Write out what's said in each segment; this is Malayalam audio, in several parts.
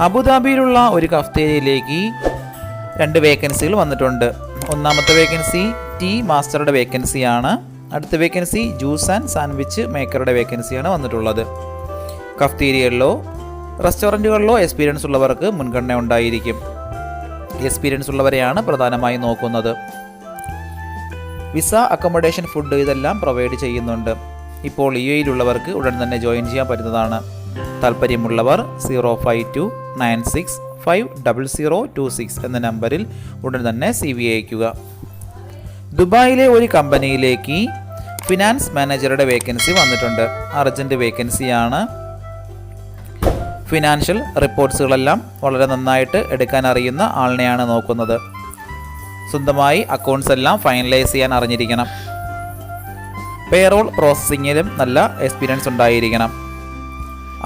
അബുദാബിയിലുള്ള ഒരു കഫ്തേരിയയിലേക്ക് രണ്ട് വേക്കൻസികൾ വന്നിട്ടുണ്ട്. ഒന്നാമത്തെ വേക്കൻസി ടീ മാസ്റ്ററുടെ വേക്കൻസിയാണ്. അടുത്ത വേക്കൻസി ജ്യൂസ് ആൻഡ് സാൻഡ്വിച്ച് മേക്കറുടെ വേക്കൻസിയാണ് വന്നിട്ടുള്ളത്. കഫ്തീരിയകളിലോ റെസ്റ്റോറന്റുകളിലോ എക്സ്പീരിയൻസ് ഉള്ളവർക്ക് മുൻഗണന ഉണ്ടായിരിക്കും. എക്സ്പീരിയൻസ് ഉള്ളവരെയാണ് പ്രധാനമായും നോക്കുന്നത്. വിസ അക്കോമഡേഷൻ ഫുഡ് ഇതെല്ലാം പ്രൊവൈഡ് ചെയ്യുന്നുണ്ട്. ഇപ്പോൾ യു എയിലുള്ളവർക്ക് ഉടൻ തന്നെ ജോയിൻ ചെയ്യാൻ പറ്റുന്നതാണ്. താല്പര്യമുള്ളവർ zero five two nine six five double zero two six എന്ന നമ്പറിൽ ഉടൻ തന്നെ സി വി അയക്കുക ദുബായിലെ ഒരു കമ്പനിയിലേക്ക് ഫിനാൻസ് മാനേജറുടെ വേക്കൻസി വന്നിട്ടുണ്ട്. അർജന്റ് വേക്കൻസിയാണ്. ഫിനാൻഷ്യൽ റിപ്പോർട്ട്സുകളെല്ലാം വളരെ നന്നായിട്ട് എടുക്കാൻ അറിയുന്ന ആളിനെയാണ് നോക്കുന്നത്. സ്വന്തമായി അക്കൗണ്ട്സ് എല്ലാം ഫൈനലൈസ് ചെയ്യാൻ അറിഞ്ഞിരിക്കണം. പേറോൾ പ്രോസസ്സിങ്ങിലും നല്ല എക്സ്പീരിയൻസ് ഉണ്ടായിരിക്കണം.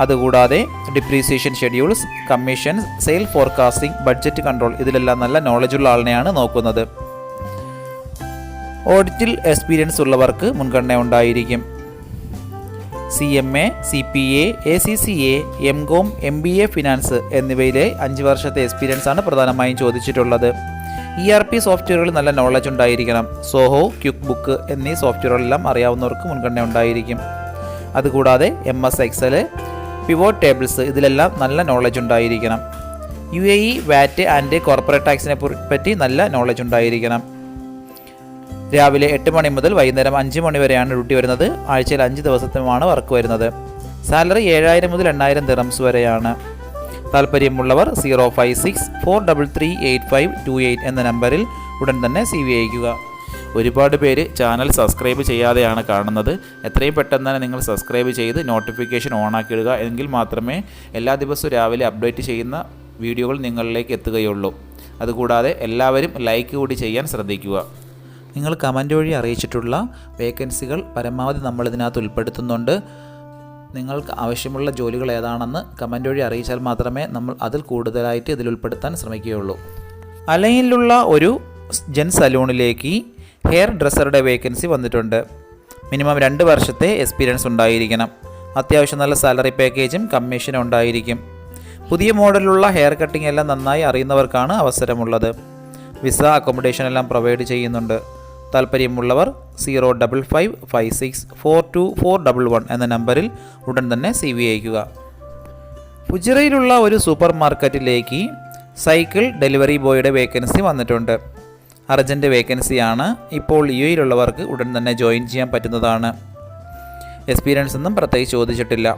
അതുകൂടാതെ depreciation schedules commission sale forecasting budget control ഇതിലെല്ലാം നല്ല നോളജുള്ള ആളിനെയാണ് നോക്കുന്നത്. ഓഡിറ്റിൽ എക്സ്പീരിയൻസ് ഉള്ളവർക്ക് മുൻഗണന ഉണ്ടായിരിക്കും. C M A C P A A C C A M com M B A finance എന്നിവയിലെ അഞ്ച് വർഷത്തെ എക്സ്പീരിയൻസ് ആണ് പ്രധാനമായും ചോദിച്ചിട്ടുള്ളത്. ഇ ആർ പി സോഫ്റ്റ്വെയറുകളിൽ നല്ല നോളജ് ഉണ്ടായിരിക്കണം. സോഹോ ക്യുക്ക് ബുക്ക് എന്നീ സോഫ്റ്റ്വെയറുകളെല്ലാം അറിയാവുന്നവർക്ക് മുൻഗണന ഉണ്ടായിരിക്കും. അതുകൂടാതെ M S Excel pivot tables ഇതിലെല്ലാം നല്ല നോളജ് ഉണ്ടായിരിക്കണം. U A E VAT and corporate ടാക്സിനെ പറ്റി നല്ല നോളജ് ഉണ്ടായിരിക്കണം. രാവിലെ എട്ട് മണി മുതൽ വൈകുന്നേരം അഞ്ച് മണി വരെയാണ് ഡ്യൂട്ടി വരുന്നത്. ആഴ്ചയിൽ അഞ്ച് ദിവസത്തുമാണ് വർക്ക് വരുന്നത്. സാലറി ഏഴായിരം മുതൽ എണ്ണായിരം ദിറംസ് വരെയാണ്. താല്പര്യമുള്ളവർ zero five six four double three eight five two eight എന്ന നമ്പറിൽ ഉടൻ തന്നെ സി വി അയക്കുക ഒരുപാട് പേര് ചാനൽ സബ്സ്ക്രൈബ് ചെയ്യാതെയാണ് കാണുന്നത്. എത്രയും പെട്ടെന്ന് തന്നെ നിങ്ങൾ സബ്സ്ക്രൈബ് ചെയ്ത് നോട്ടിഫിക്കേഷൻ ഓൺ ആക്കിയിടുക. എങ്കിൽ മാത്രമേ എല്ലാ ദിവസവും രാവിലെ അപ്ഡേറ്റ് ചെയ്യുന്ന വീഡിയോകൾ നിങ്ങളിലേക്ക് എത്തുകയുള്ളൂ. അതുകൂടാതെ എല്ലാവരും ലൈക്ക് കൂടി ചെയ്യാൻ ശ്രദ്ധിക്കുക. നിങ്ങൾ കമന്റ് വഴി അറിയിച്ചിട്ടുള്ള വേക്കൻസികൾ പരമാവധി നമ്മൾ ഇതിനകത്ത് ഉൾപ്പെടുത്തുന്നുണ്ട്. നിങ്ങൾക്ക് ആവശ്യമുള്ള ജോലികൾ ഏതാണെന്ന് കമന്റ് വഴി അറിയിച്ചാൽ മാത്രമേ നമ്മൾ അതിൽ കൂടുതലായിട്ട് ഇതിൽ ഉൾപ്പെടുത്താൻ ശ്രമിക്കുകയുള്ളൂ. അലയിലുള്ള ഒരു ജെൻ സലൂണിലേക്ക് ഹെയർ ഡ്രസ്സറുടെ വേക്കൻസി വന്നിട്ടുണ്ട്. മിനിമം രണ്ട് വർഷത്തെ എക്സ്പീരിയൻസ് ഉണ്ടായിരിക്കണം. അത്യാവശ്യം നല്ല സാലറി പാക്കേജും കമ്മീഷനും ഉണ്ടായിരിക്കും. പുതിയ മോഡലുള്ള ഹെയർ കട്ടിംഗ് എല്ലാം നന്നായി അറിയുന്നവർക്കാണ് അവസരമുള്ളത്. വിസ അക്കോമഡേഷൻ എല്ലാം പ്രൊവൈഡ് ചെയ്യുന്നുണ്ട്. താല്പര്യമുള്ളവർ zero double five five six four two four double one എന്ന നമ്പറിൽ ഉടൻ തന്നെ സി വി അയക്കുക ഫുജിറയിലുള്ള ഒരു സൂപ്പർ മാർക്കറ്റിലേക്ക് സൈക്കിൾ ഡെലിവറി ബോയുടെ വേക്കൻസി വന്നിട്ടുണ്ട്. അർജന്റ് വേക്കൻസിയാണ് ഇപ്പോൾ യു എയിലുള്ളവർക്ക് ഉടൻ തന്നെ ജോയിൻ ചെയ്യാൻ പറ്റുന്നതാണ്. എക്സ്പീരിയൻസ് ഒന്നും പ്രത്യേകിച്ച് ചോദിച്ചിട്ടില്ല.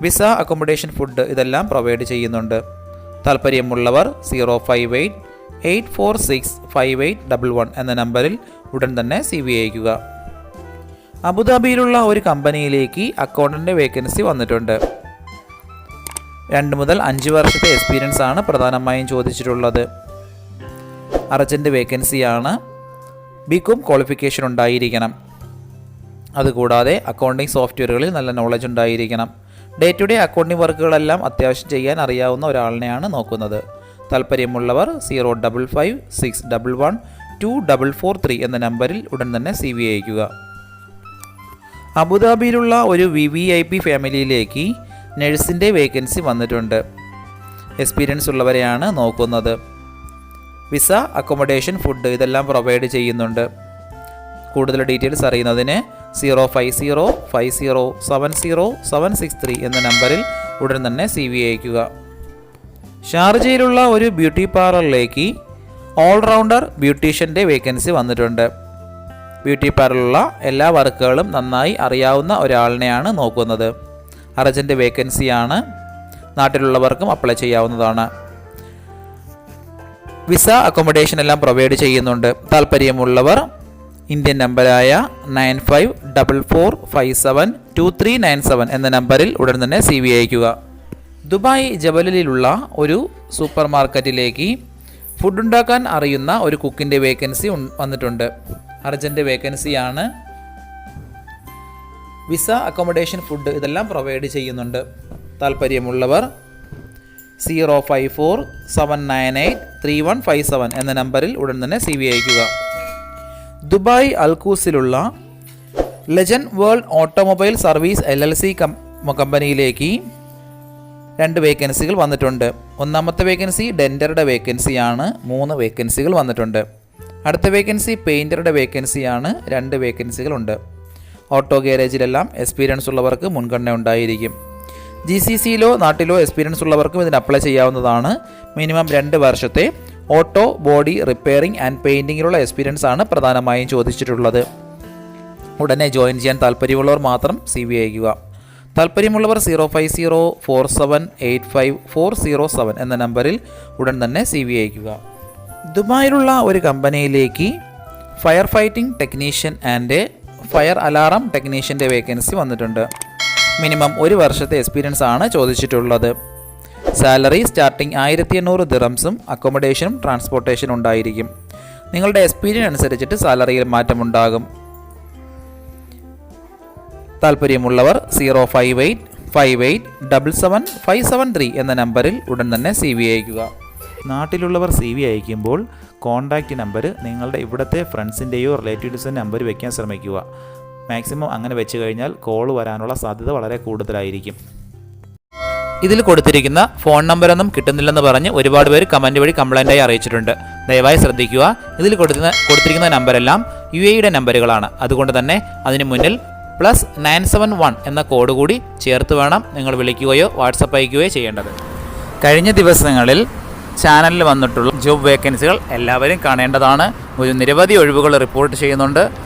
വിസ അക്കോമഡേഷൻ ഫുഡ് ഇതെല്ലാം പ്രൊവൈഡ് ചെയ്യുന്നുണ്ട്. താല്പര്യമുള്ളവർ zero five eight eight four six five eight double one എന്ന നമ്പറിൽ ഉടൻ തന്നെ സി വി അയക്കുക അബുദാബിയിലുള്ള ഒരു കമ്പനിയിലേക്ക് അക്കൗണ്ടന്റ് വേക്കൻസി വന്നിട്ടുണ്ട്. രണ്ട് മുതൽ അഞ്ച് വർഷത്തെ എക്സ്പീരിയൻസ് ആണ് പ്രധാനമായും ചോദിച്ചിട്ടുള്ളത്. അർജന്റ് വേക്കൻസിയാണ് ബികോം ക്വാളിഫിക്കേഷൻ ഉണ്ടായിരിക്കണം. അതുകൂടാതെ അക്കൗണ്ടിംഗ് സോഫ്റ്റ്വെയറുകളിൽ നല്ല നോളജ് ഉണ്ടായിരിക്കണം. ഡേ ടു ഡേ അക്കൗണ്ടിംഗ് വർക്കുകളെല്ലാം അത്യാവശ്യം ചെയ്യാൻ അറിയാവുന്ന ഒരാളിനെയാണ് നോക്കുന്നത്. താല്പര്യമുള്ളവർ zero double five six double one two double four three എന്ന നമ്പറിൽ ഉടൻ തന്നെ സി വി അയക്കുക അബുദാബിയിലുള്ള ഒരു വി വി ഐ പി ഫാമിലിയിലേക്ക് നഴ്സിന്റെ വേക്കൻസി വന്നിട്ടുണ്ട്. എക്സ്പീരിയൻസ് ഉള്ളവരെയാണ് നോക്കുന്നത്. വിസ അക്കോമഡേഷൻ ഫുഡ് ഇതെല്ലാം പ്രൊവൈഡ് ചെയ്യുന്നുണ്ട്. കൂടുതൽ ഡീറ്റെയിൽസ് അറിയുന്നതിന് zero five zero five zero seven zero seven six three എന്ന നമ്പറിൽ ഉടൻ തന്നെ സി വി അയക്കുക ഷാർജയിലുള്ള ഒരു ബ്യൂട്ടി പാർലറിലേക്ക് ഓൾറൗണ്ടർ ബ്യൂട്ടീഷ്യന്റെ വേക്കൻസി വന്നിട്ടുണ്ട്. ബ്യൂട്ടി പാർലറിലുള്ള എല്ലാ വർക്കുകളും നന്നായി അറിയാവുന്ന ഒരാളിനെയാണ് നോക്കുന്നത്. അർജന്റ് വേക്കൻസിയാണ് നാട്ടിലുള്ളവർക്കും അപ്ലൈ ചെയ്യാവുന്നതാണ്. വിസ അക്കോമഡേഷൻ എല്ലാം പ്രൊവൈഡ് ചെയ്യുന്നുണ്ട്. താല്പര്യമുള്ളവർ Indian നമ്പരായ nine five double four five seven two three nine seven എന്ന നമ്പറിൽ ഉടൻ തന്നെ സി വി അയക്കുക ദുബായ് ജബലിലുള്ള ഒരു സൂപ്പർ മാർക്കറ്റിലേക്ക് ഫുഡ് ഉണ്ടാക്കാൻ അറിയുന്ന ഒരു കുക്കിന്റെ വേക്കൻസി വന്നിട്ടുണ്ട്. അർജന്റ് വേക്കൻസിയാണ് വിസ അക്കോമഡേഷൻ ഫുഡ് ഇതെല്ലാം പ്രൊവൈഡ് ചെയ്യുന്നുണ്ട്. താല്പര്യമുള്ളവർ zero five four seven nine eight three one five seven എന്ന നമ്പറിൽ ഉടൻ തന്നെ സി വി അയക്കുക Dubai അൽക്കൂസിലുള്ള legend world automobile service L L C കമ്പനിയിലേക്ക് രണ്ട് വേക്കൻസികൾ വന്നിട്ടുണ്ട്. ഒന്നാമത്തെ വേക്കൻസി ഡെന്ററുടെ വേക്കൻസിയാണ് മൂന്ന് വേക്കൻസികൾ വന്നിട്ടുണ്ട്. അടുത്ത വേക്കൻസി പെയിന്ററുടെ വേക്കൻസിയാണ് രണ്ട് വേക്കൻസികളുണ്ട്. ഓട്ടോ ഗാരേജിലെല്ലാം എക്സ്പീരിയൻസ് ഉള്ളവർക്ക് മുൻഗണന ഉണ്ടായിരിക്കും. ജി സി സിയിലോ നാട്ടിലോ എക്സ്പീരിയൻസ് ഉള്ളവർക്കും ഇതിന് അപ്ലൈ ചെയ്യാവുന്നതാണ്. മിനിമം രണ്ട് വർഷത്തെ ഓട്ടോ ബോഡി റിപ്പയറിംഗ് ആൻഡ് പെയിന്റിങ്ങിലുള്ള എക്സ്പീരിയൻസ് ആണ് പ്രധാനമായും ചോദിച്ചിട്ടുള്ളത്. ഉടനെ ജോയിൻ ചെയ്യാൻ താല്പര്യമുള്ളവർ മാത്രം സി വി അയക്കുക താല്പര്യമുള്ളവർ zero five zero four seven eight five four zero seven എന്ന നമ്പറിൽ ഉടൻ തന്നെ സി വി അയക്കുക ദുബായിലുള്ള ഒരു കമ്പനിയിലേക്ക് fire fighting technician and fire alarm ടെക്നീഷ്യന്റെ vacancy വന്നിട്ടുണ്ട്. മിനിമം ഒരു വർഷത്തെ എക്സ്പീരിയൻസ് ആണ് ചോദിച്ചിട്ടുള്ളത്. സാലറി സ്റ്റാർട്ടിംഗ് ആയിരത്തി എണ്ണൂറ് ദിറംസും അക്കോമഡേഷനും ട്രാൻസ്പോർട്ടേഷനും ഉണ്ടായിരിക്കും. നിങ്ങളുടെ എക്സ്പീരിയൻസ് അനുസരിച്ചിട്ട് സാലറിയിൽ മാറ്റമുണ്ടാകും താല്പര്യമുള്ളവർ zero five eight five eight double seven five seven three എന്ന നമ്പറിൽ ഉടൻ തന്നെ സി വി അയക്കുക നാട്ടിലുള്ളവർ സി വി അയക്കുമ്പോൾ കോൺടാക്റ്റ് നമ്പർ നിങ്ങളുടെ ഇവിടുത്തെ ഫ്രണ്ട്സിന്റെയോ റിലേറ്റീവ്സിന്റെ നമ്പർ വയ്ക്കാൻ ശ്രമിക്കുക. മാക്സിമം അങ്ങനെ വെച്ച് കഴിഞ്ഞാൽ കോൾ വരാനുള്ള സാധ്യത വളരെ കൂടുതലായിരിക്കും. ഇതിൽ കൊടുത്തിരിക്കുന്ന ഫോൺ നമ്പറൊന്നും കിട്ടുന്നില്ലെന്ന് പറഞ്ഞ് ഒരുപാട് പേര് കമന്റ് വഴി കംപ്ലൈന്റായി അറിയിച്ചിട്ടുണ്ട്. ദയവായി ശ്രദ്ധിക്കുക. ഇതിൽ കൊടുക്കുന്ന കൊടുത്തിരിക്കുന്ന നമ്പരെല്ലാം യു എയുടെ നമ്പറുകളാണ് അതുകൊണ്ട് തന്നെ അതിന് മുന്നിൽ പ്ലസ് നയൻ സെവൻ വൺ എന്ന കോഡ് കൂടി ചേർത്ത് വേണം നിങ്ങൾ വിളിക്കുകയോ വാട്സപ്പ് അയക്കുകയോ ചെയ്യേണ്ടത്. കഴിഞ്ഞ ദിവസങ്ങളിൽ ചാനലിൽ വന്നിട്ടുള്ള ജോബ് വേക്കൻസികൾ എല്ലാവരും കാണേണ്ടതാണ്. ഒരു നിരവധി ഒഴിവുകൾ റിപ്പോർട്ട് ചെയ്യുന്നുണ്ട്.